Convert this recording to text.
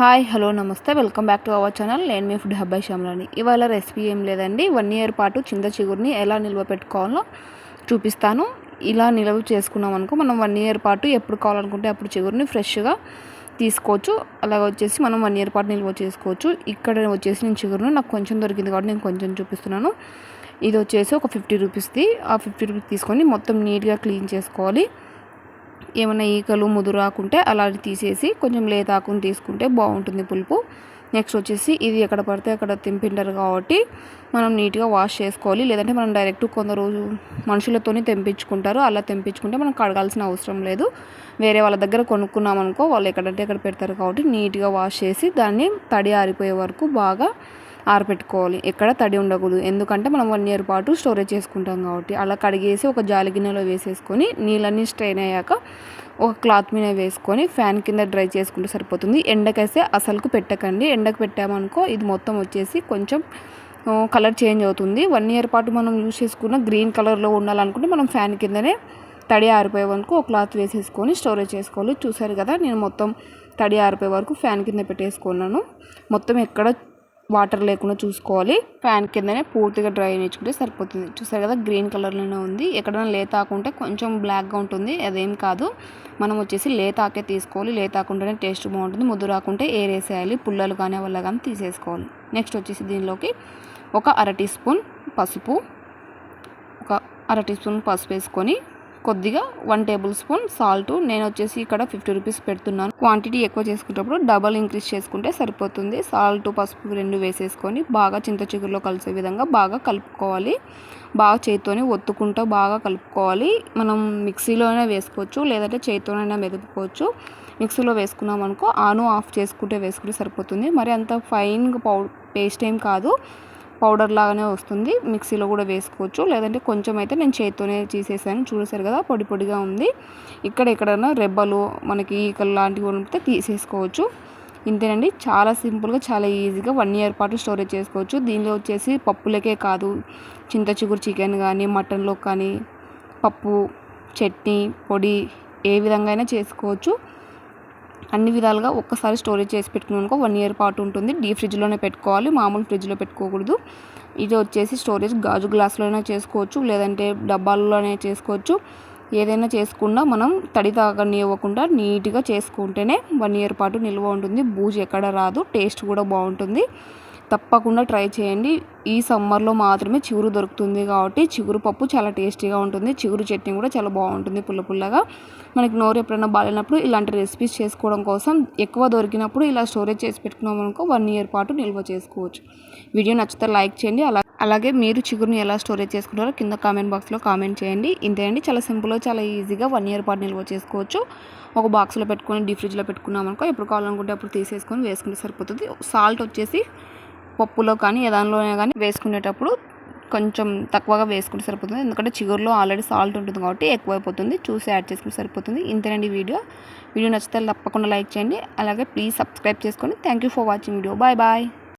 Hi hello నమస్తే. Welcome back to our channel. నేను మీ ఫుడ్ హబ్బాయి శ్యామ్లాని. ఇవాళ రెసిపీ ఏం లేదండి. వన్ ఇయర్ పాటు చింత చిగురిని ఎలా నిల్వ పెట్టుకోవాలో చూపిస్తాను. ఇలా నిల్వ చేసుకున్నాం అనుకో మనం వన్ ఇయర్ పాటు ఎప్పుడు కావాలనుకుంటే అప్పుడు చిగురిని ఫ్రెష్గా తీసుకోవచ్చు. అలాగ వచ్చేసి మనం వన్ ఇయర్ పాటు నిల్వ చేసుకోవచ్చు. ఇక్కడ వచ్చేసి నేను చిగురును నాకు కొంచెం దొరికింది కాబట్టి నేను కొంచెం చూపిస్తున్నాను. ఇది వచ్చేసి ఒక ఫిఫ్టీ రూపీస్ది. ఆ ఫిఫ్టీ రూపీస్ తీసుకొని మొత్తం నీట్గా క్లీన్ చేసుకోవాలి. ఏమైనా ఈకలు ముదురు రాకుంటే తీసేసి కొంచెం లేత ఆకుని తీసుకుంటే బాగుంటుంది పులుపు. నెక్స్ట్ వచ్చేసి ఇది ఎక్కడ పడితే అక్కడ తెంపింటారు కాబట్టి మనం నీట్గా వాష్ చేసుకోవాలి. లేదంటే మనం డైరెక్ట్ కొందరు మనుషులతోనే తెంపించుకుంటారు. అలా తెంపించుకుంటే మనం కడగాల్సిన అవసరం లేదు. వేరే వాళ్ళ దగ్గర కొనుక్కున్నామనుకో వాళ్ళు ఎక్కడంటే ఎక్కడ పెడతారు కాబట్టి నీట్గా వాష్ చేసి దాన్ని తడి ఆరిపోయే వరకు బాగా ఆరబెట్టుకోవాలి ఎక్కడ తడి ఉండకూడదు. ఎందుకంటే మనం వన్ ఇయర్ పాటు స్టోరేజ్ చేసుకుంటాం కాబట్టి. అలా కడిగేసి ఒక జాలి గిన్నెలో వేసేసుకొని నీళ్ళన్నీ స్ట్రెయిన్ అయ్యాక ఒక క్లాత్ మీద వేసుకొని ఫ్యాన్ కింద డ్రై చేసుకుంటే సరిపోతుంది. ఎండకైతే అసలుకు పెట్టకండి. ఎండకు పెట్టామనుకో ఇది మొత్తం వచ్చేసి కొంచెం కలర్ చేంజ్ అవుతుంది. వన్ ఇయర్ పాటు మనం యూజ్ చేసుకున్న గ్రీన్ కలర్లో ఉండాలనుకుంటే మనం ఫ్యాన్ కిందనే తడి ఆరిపోయే వరకు ఒక క్లాత్ వేసేసుకొని స్టోరేజ్ చేసుకోవాలి. చూసారు కదా నేను మొత్తం తడి ఆరిపోయే వరకు ఫ్యాన్ కింద పెట్టేసుకున్నాను. మొత్తం ఎక్కడ వాటర్ లేకుండా చూసుకోవాలి. ఫ్యాన్ కిందనే పూర్తిగా డ్రై నేర్చుకుంటే సరిపోతుంది. చూసారు కదా గ్రీన్ కలర్లోనే ఉంది. ఎక్కడైనా లేతాకుంటే కొంచెం బ్లాక్గా ఉంటుంది. అదేం కాదు. మనం వచ్చేసి లేతాకే తీసుకోవాలి. లేతాకుంటేనే టేస్ట్ బాగుంటుంది. ముద్దు రాకుంటే ఏరేసేయాలి. పుల్లలు కానీ వల్ల కానీ తీసేసుకోవాలి. నెక్స్ట్ వచ్చేసి దీనిలోకి ఒక అర టీ స్పూన్ పసుపు ఒక అర టీ స్పూన్ పసుపు వేసుకొని కొద్దిగా వన్ టేబుల్ స్పూన్ సాల్ట్ నేను వచ్చేసి ఇక్కడ ఫిఫ్టీ రూపీస్ పెడుతున్నాను. క్వాంటిటీ ఎక్కువ చేసుకునేటప్పుడు డబల్ ఇంక్రీజ్ చేసుకుంటే సరిపోతుంది. సాల్ట్ పసుపు రెండు వేసేసుకొని బాగా చింత చిగురులో కలిసే విధంగా బాగా కలుపుకోవాలి. బాగా చేతితోనే ఒత్తుకుంటూ బాగా కలుపుకోవాలి. మనం మిక్సీలోనే వేసుకోవచ్చు లేదంటే చేతితోనైనా మెదుపుకోవచ్చు. మిక్సీలో వేసుకున్నాం అనుకో ఆను ఆఫ్ చేసుకుంటే వేసుకుంటే సరిపోతుంది. మరి అంత ఫైన్ పౌ పేస్ట్ ఏం కాదు. పౌడర్ లాగానే వస్తుంది. మిక్సీలో కూడా వేసుకోవచ్చు. లేదంటే కొంచెం అయితే నేను చేతితోనే తీసేసాను చూసారు కదా పొడి పొడిగా ఉంది. ఇక్కడ ఎక్కడైనా రెబ్బలు మనకి ఈకలు లాంటివి ఉంటే తీసేసుకోవచ్చు. ఇంతేనండి. చాలా సింపుల్గా చాలా ఈజీగా వన్ ఇయర్ పాటు స్టోరేజ్ చేసుకోవచ్చు. దీనిలో వచ్చేసి పప్పులకే కాదు. చింత చిగురు చికెన్ కానీ మటన్లో కానీ పప్పు చట్నీ పొడి ఏ విధంగా అయినా చేసుకోవచ్చు. అన్ని విధాలుగా ఒక్కసారి స్టోరేజ్ చేసి పెట్టుకున్నానుకో వన్ ఇయర్ పాటు ఉంటుంది. డీ ఫ్రిడ్జ్లోనే పెట్టుకోవాలి మామూలు ఫ్రిడ్జ్లో పెట్టుకోకూడదు. ఇది వచ్చేసి స్టోరేజ్ గాజు గ్లాస్లోనే చేసుకోవచ్చు లేదంటే డబ్బాల్లోనే చేసుకోవచ్చు. ఏదైనా చేసుకున్నా మనం తడి తాగనివ్వకుండా నీట్గా చేసుకుంటేనే వన్ ఇయర్ పాటు నిల్వ ఉంటుంది. బూజు ఎక్కడ రాదు టేస్ట్ కూడా బాగుంటుంది. తప్పకుండా ట్రై చేయండి. ఈ సమ్మర్లో మాత్రమే చిగురు దొరుకుతుంది కాబట్టి చిగురు పప్పు చాలా టేస్టీగా ఉంటుంది. చిగురు చట్నీ కూడా చాలా బాగుంటుంది పుల్ల పుల్లగా. మనకి నోరు ఎప్పుడైనా బాగాలేనప్పుడు ఇలాంటి రెసిపీస్ చేసుకోవడం కోసం ఎక్కువ దొరికినప్పుడు ఇలా స్టోరేజ్ చేసి పెట్టుకున్నాం అనుకో వన్ ఇయర్ పాటు నిల్వ చేసుకోవచ్చు. వీడియో నచ్చితే లైక్ చేయండి. అలా అలాగే మీరు చిగురుని ఎలా స్టోరేజ్ చేసుకుంటారో కింద కామెంట్ బాక్స్లో కామెంట్ చేయండి. ఇంతేండి చాలా సింపుల్గా చాలా ఈజీగా వన్ ఇయర్ పాటు నిల్వ చేసుకోవచ్చు. ఒక బాక్స్లో పెట్టుకొని డీ ఫ్రిడ్జ్లో పెట్టుకున్నాం అనుకో ఎప్పుడు కావాలనుకుంటే అప్పుడు తీసేసుకొని వేసుకుంటే సరిపోతుంది. సాల్ట్ వచ్చేసి పప్పులో కానీ ఏదానిలోనే కానీ వేసుకునేటప్పుడు కొంచెం తక్కువగా వేసుకుంటే సరిపోతుంది. ఎందుకంటే చిగురులో ఆల్రెడీ సాల్ట్ ఉంటుంది కాబట్టి ఎక్కువైపోతుంది. చూసి యాడ్ చేసుకుంటే సరిపోతుంది. ఇంతేనండి వీడియో. వీడియో నచ్చితే తప్పకుండా లైక్ చేయండి. అలాగే ప్లీజ్ సబ్స్క్రైబ్ చేసుకోండి thank you for watching video. Bye bye.